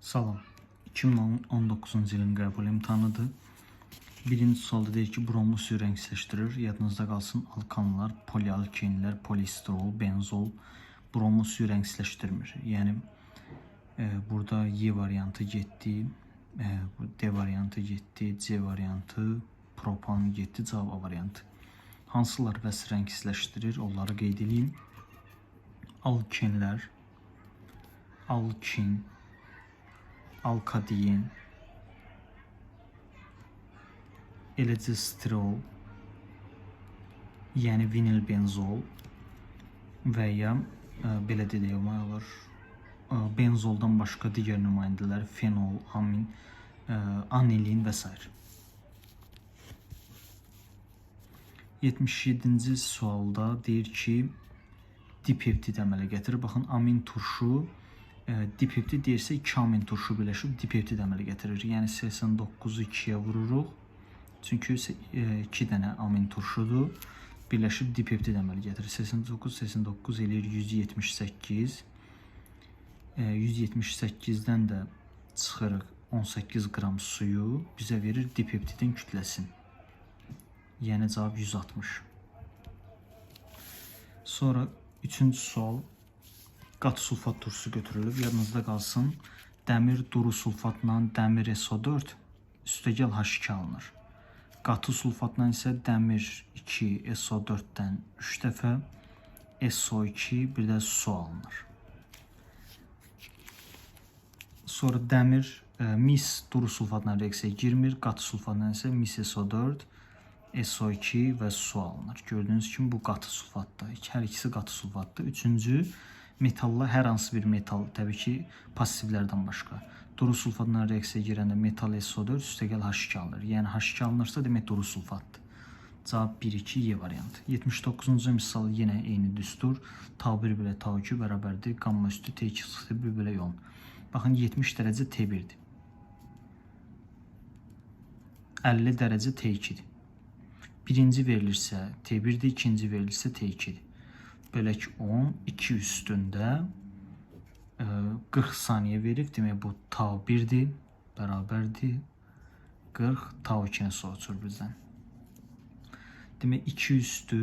Salam. 2019-cu ilin qəbul imtahanıdır. Birinci sualda deyir ki, bromlu suyu rəngsləşdirir. Yadınızda qalsın, alkanlar, polialkenlər, polisterol, benzol bromlu suyu rəngsləşdirmir. Yəni e, burada Y variantı getdi, e, D variantı getdi, C variantı, propan getdi, cavab variantı. Hansılar vəs rəngsləşdirir? Onları qeyd edeyim. Alkenlər, alkin, alkadiyen, eləcə sterol, yəni vinil benzol və ya ə, belə də demək olar, ə, benzoldan başqa digər nümayəndələr fenol, amin, ə, anilin və s. 77-ci sualda deyir ki, dipeptid əmələ gətirir. Baxın, amin turşu e, dipeptid deyirsə 2 amin turşu birləşib dipeptid əmələ gətirir. Yəni 89-u 2-yə vururuq. Çünki 2 dənə amin turşudur. Birləşib dipeptid əmələ gətirir. 89 89 eləyir 178. E, 178-dən də çıxırıq 18 qram suyu bizə verir dipeptidin kütləsini. Yəni cavab 160. Sonra üçüncü sual qatı sulfat turşusu götürülüb. Yadınızda qalsın. Dəmir duru sulfatla dəmir SO4 üstəgəl H2 alınır. Qatı sulfatla isə dəmir 2 SO4-dən 3 dəfə SO2 bir də su alınır. Sonra dəmir e, mis duru sulfatla reaksiyaya girmir. Qatı sulfatla isə mis SO4 SO2 və su alınır. Gördüyünüz kimi bu qatı sulfatdır. Hər ikisi qatı sulfatdır. Üçüncü metalla hər hansı bir metal, təbii ki, passivlərdən başqa. Duru sulfatla reaksiyaya girəndə metal SO4 üstəgəl H2 alınır. Yəni H2 alınırsa demək duru sulfatdır. Cavab 1-2 Y variantı. 79-cu misal yenə eyni düstur. Tau 1 belə tau 2 bərabərdir. Qamma üstü T2 sıxı 1 belə yon. Baxın 70 dərəcə T1-dir. 50 dərəcə T2-dir. Birinci verilirsə T1-dir, ikinci verilirsə T2-dir. Belə ki 10, 2 üstündə e, 40 saniyə verib. Demək bu tau 1-dir, bərabərdir. 40 tau 2-ni soğutur bizdən. Demək 2 üstü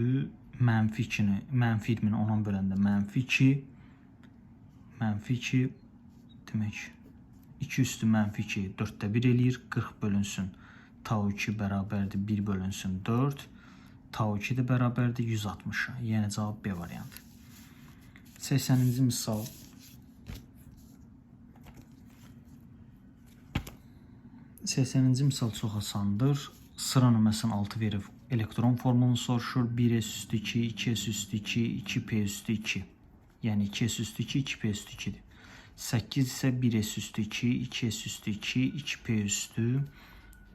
mənfi 2-ni, mənfi 20-ni 10-a böləndə mənfi 2, mənfi 2 demək 2 üstü mənfi 2 4-də 1 eləyir. 40 bölünsün. Tau 2 bərabərdir 1 bölünsün 4. Tau 2 də bərabərdir 160-a. Yəni cavab B variantı. 80-ci misal. Səsininci misal çox asandır. Sıra nömrəsinin 6 verib elektron formulunu soruşur. 1s üstü 2, 2s üstü 2, 2p üstü 2. Yəni 2s üstü 2, 2p üstü 2-dir. 8 isə 1s üstü 2, 2s üstü 2, 2p üstü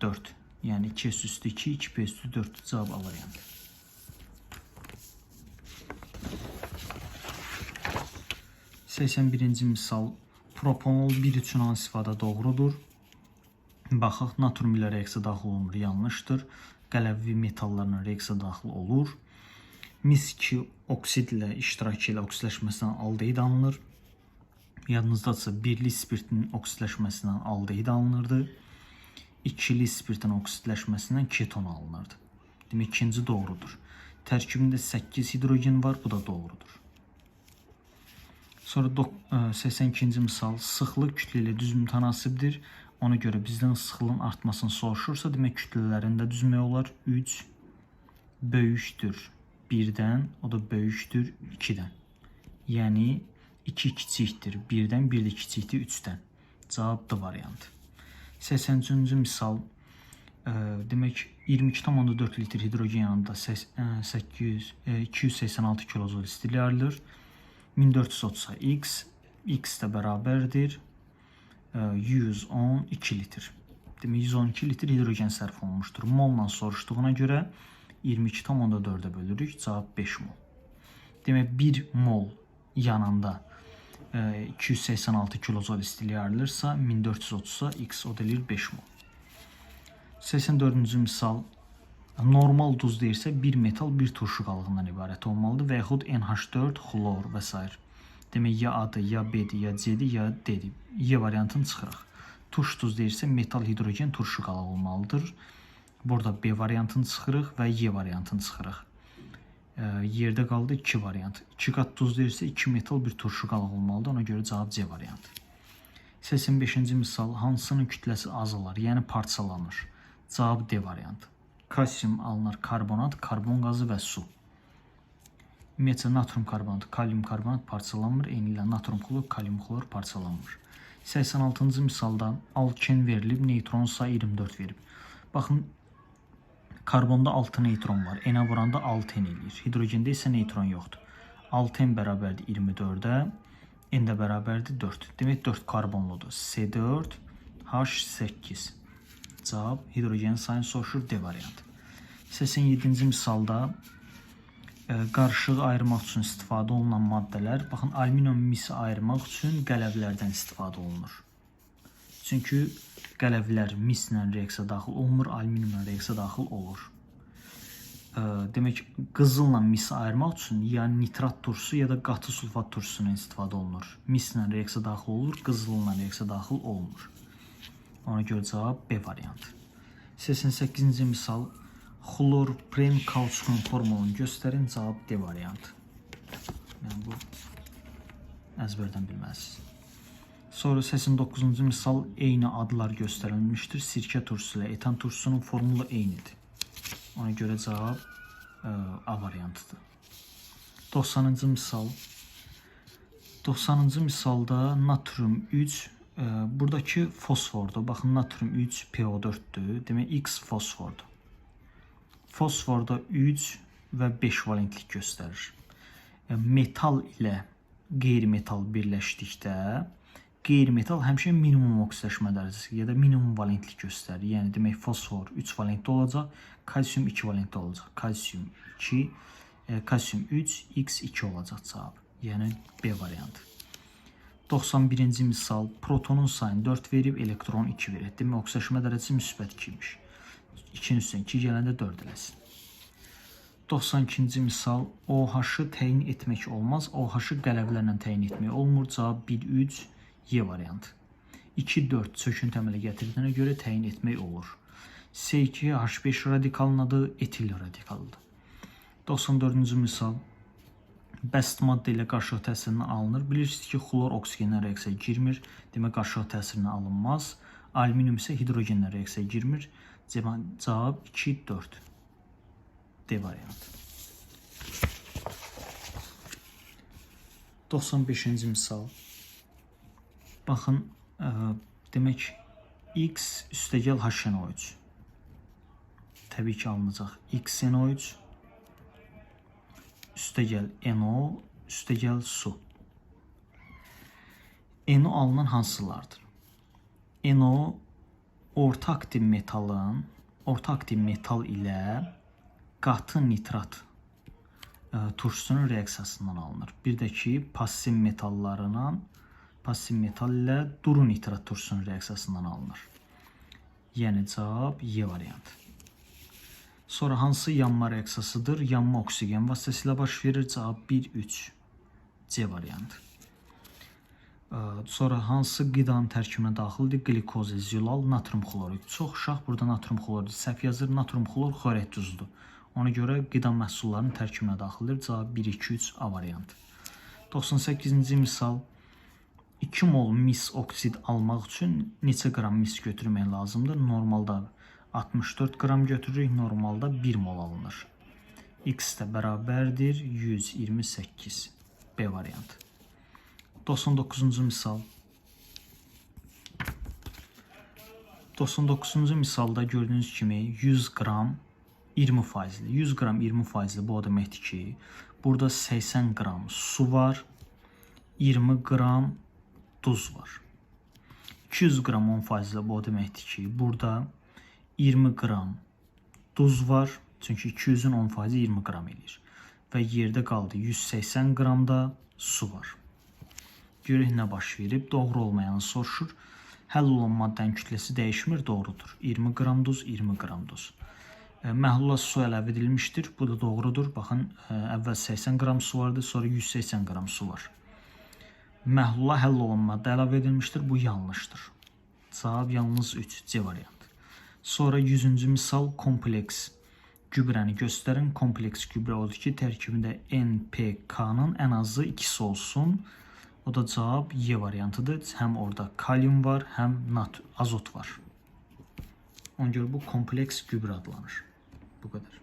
4. Yəni 2s üstü 2, 2p üstü 4 cavab A variantı. 81-ci misal propanol 1 üçün hansı ifadə doğrudur? Baxaq, natrium ilə reaksiya daxil olmur, yanlışdır. Qələvvi metallarla reaksiya daxil olur. Mis 2 oksid ilə iştirak ilə oksidləşməsindən aldehid alınır. Yadınızdadsa birli spirtin oksidləşməsindən aldehid alınırdı. İkili spirtin oksidləşməsindən keton alınırdı. Demək ikinci doğrudur. Tərkibində 8 hidrogen var, bu da doğrudur. Sonra dok- e, 82-ci misal sıxlıq kütlə ilə düz mütənasibdir. Ona görə bizdən sıxlığın artmasını soruşursa, demək kütlələrində düzmək olar 3 böyükdür 1-dən, o da böyükdür 2-dən. Yəni 2 kiçikdir 1-dən, 1 də kiçikdir 3-dən. Cavab variantı. 83-cü misal e, demək 22,4 litr hidrogen yanında səs- e, 800 e, 286 kilojul istilik ayrılır. 1430 x x də bərabərdir e, 112 litr. Demək 112 litr hidrogen sərf olunmuşdur. Molla soruşduğuna görə 22,4-ə bölürük. Cavab 5 mol. Demək 1 mol yananda e, 286 kilojul istilik ayrılırsa 1430-a x o da eləyir 5 mol. 84-cü misal normal duz deyirsə bir metal bir turşu qalığından ibarət olmalıdır və yaxud NH4 xlor və s. Demək ya A-dır, ya B-dir, ya C-dir, ya D-dir. Y variantını çıxırıq. Turş duz deyirsə metal hidrogen turşu qalaq olmalıdır. Burada B variantını çıxırıq və Y variantını çıxırıq. Yerdə qaldı 2 variant. 2 qat duz deyirsə 2 metal bir turşu qalaq olmalıdır. Ona görə cavab C variantı. 85-ci misal hansının kütləsi azalar, yəni parçalanır? Cavab D variantı. Kalsium alınır karbonat, karbon qazı və su. Ümumiyyətlə natrum karbonatı, kalium karbonat parçalanmır, eyni ilə natrum xlor, kalium xlor parçalanmır. 86-cı misalda alken verilib, neytron sayı 24 verib. Baxın, karbonda 6 neytron var. N-ə vuranda 6 N eləyir. Hidrogende isə neytron yoxdur. 6 N bərabərdir 24-ə, N də bərabərdir 4. Demək 4 karbonludur. C4 H8. Cavab hidrogenin sayını soruşur D variantı. 87-ci misalda e, qarışığı ayırmaq üçün istifadə olunan maddələr, baxın alüminium misi ayırmaq üçün qələvlərdən istifadə olunur. Çünki qələvlər mislə reaksiya daxil olmur, alüminiumla reaksiya daxil olur. Demək qızılla misi ayırmaq üçün ya nitrat turşusu ya da qatı sulfat turşusundan istifadə olunur. Mislə reaksiya daxil olur, qızılla reaksiya daxil olmur. Ona görə cavab B variantı. 88-ci misal xlor pren kauçukun formulunu göstərin. Cavab D variantı. Yəni bu əzbərdən bilməlisiniz. Sonra 89-cu misal eyni adlar göstərilmişdir. Sirkə turşusu ilə etan turşusunun formulu eynidir. Ona görə cavab ə, A variantıdır. 90-cı misal 90-cı misalda natrium 3 e, buradakı fosfordur. Baxın natrium 3 PO4-dür. Demək X fosfordur. Fosforda 3 və 5 valentlik göstərir. E, metal ilə qeyri-metal birləşdikdə qeyri-metal həmişə minimum oksidaşma dərəcəsi ya da minimum valentlik göstərir. Yəni demək fosfor 3 valentli olacaq, kalsium 2 valentli olacaq. Kalsium 2, e, kalsium 3, X2 olacaq cavab. Yəni B variantı. 91-ci misal protonun sayını 4 verib, elektron 2 verir. Demək oksidaşma dərəcəsi müsbət 2-miş. 2-nin üstünə 2 gələndə 4 eləsin. 92-ci misal OH-ı təyin etmək olmaz. OH-ı qələvlərlə təyin etmək olmur. Cavab 1 3 Y variantı. 2 4 çöküntü əmələ gətirdiyinə görə təyin etmək olur. C2 H5 radikalının adı etil radikalıdır. 94-cü misal bəst maddə ilə qarşılıq təsirinə alınır. Bilirsiniz ki, xlor oksigenlə reaksiyaya girmir. Demək qarşılıq təsirinə alınmaz. Alüminium isə hidrogenlə reaksiyaya girmir. Cavab 2 4. D variantı. 95-ci misal. Baxın, ə, demək x üstəgəl HNO3. Təbii ki, alınacaq XNO3 üstəgəl NO, üstəgəl su. NO alınan hansılardır? NO orta aktiv metalın orta aktiv metal ilə qatı nitrat ə, turşusunun reaksiyasından alınır. Bir də ki, passiv metallarla passiv metal ilə duru nitrat turşusunun reaksiyasından alınır. Yəni cavab Y variantı. Sonra hansı yanma reaksiyasıdır? Yanma oksigen vasitəsilə baş verir. Cavab 1 3. C variantı. Ə, Sonra hansı qidanın tərkibinə daxildir? Glikoz, zilal, natrium xlorid. Çox uşaq burada natrium xlorid səhv yazır. Natrium xlor xlorid duzudur. Ona görə qida məhsullarının tərkibinə daxildir. Cavab 1 2 3 A variantı. 98-ci misal 2 mol mis oksid almaq üçün neçə qram mis götürmək lazımdır? Normalda 64 qram götürürük, normalda 1 mol alınır. X də bərabərdir 128. B variantı. 99-cu misal. 99-cu misalda gördüyünüz kimi 100 qram 20 faizli. 100 qram 20 faizli bu o deməkdir ki, burada 80 qram su var, 20 qram duz var. 200 qram 10 faizli bu o deməkdir ki, burada 20 qram duz var. Çünki 200-ün 10 faizi 20 qram eləyir. Və yerdə qaldı 180 qram da su var. Görək nə baş verib. Doğru olmayanı soruşur. Həll olunan maddənin kütləsi dəyişmir, doğrudur. 20 qram duz, 20 qram duz. E, Məhlula su əlavə edilmişdir. Bu da doğrudur. Baxın, e, əvvəl 80 qram su vardı, sonra 180 qram su var. Məhlula həll olunan maddə əlavə edilmişdir. Bu yanlışdır. Cavab yalnız 3 C variantı. Sonra 100-cü misal kompleks gübrəni göstərin. Kompleks gübrə odur ki, tərkibində NPK-nın ən azı ikisi olsun. O da cavab Y variantıdır. Həm orada kalium var, həm nat azot var. Ona görə bu kompleks gübrə adlanır. Bu qədər.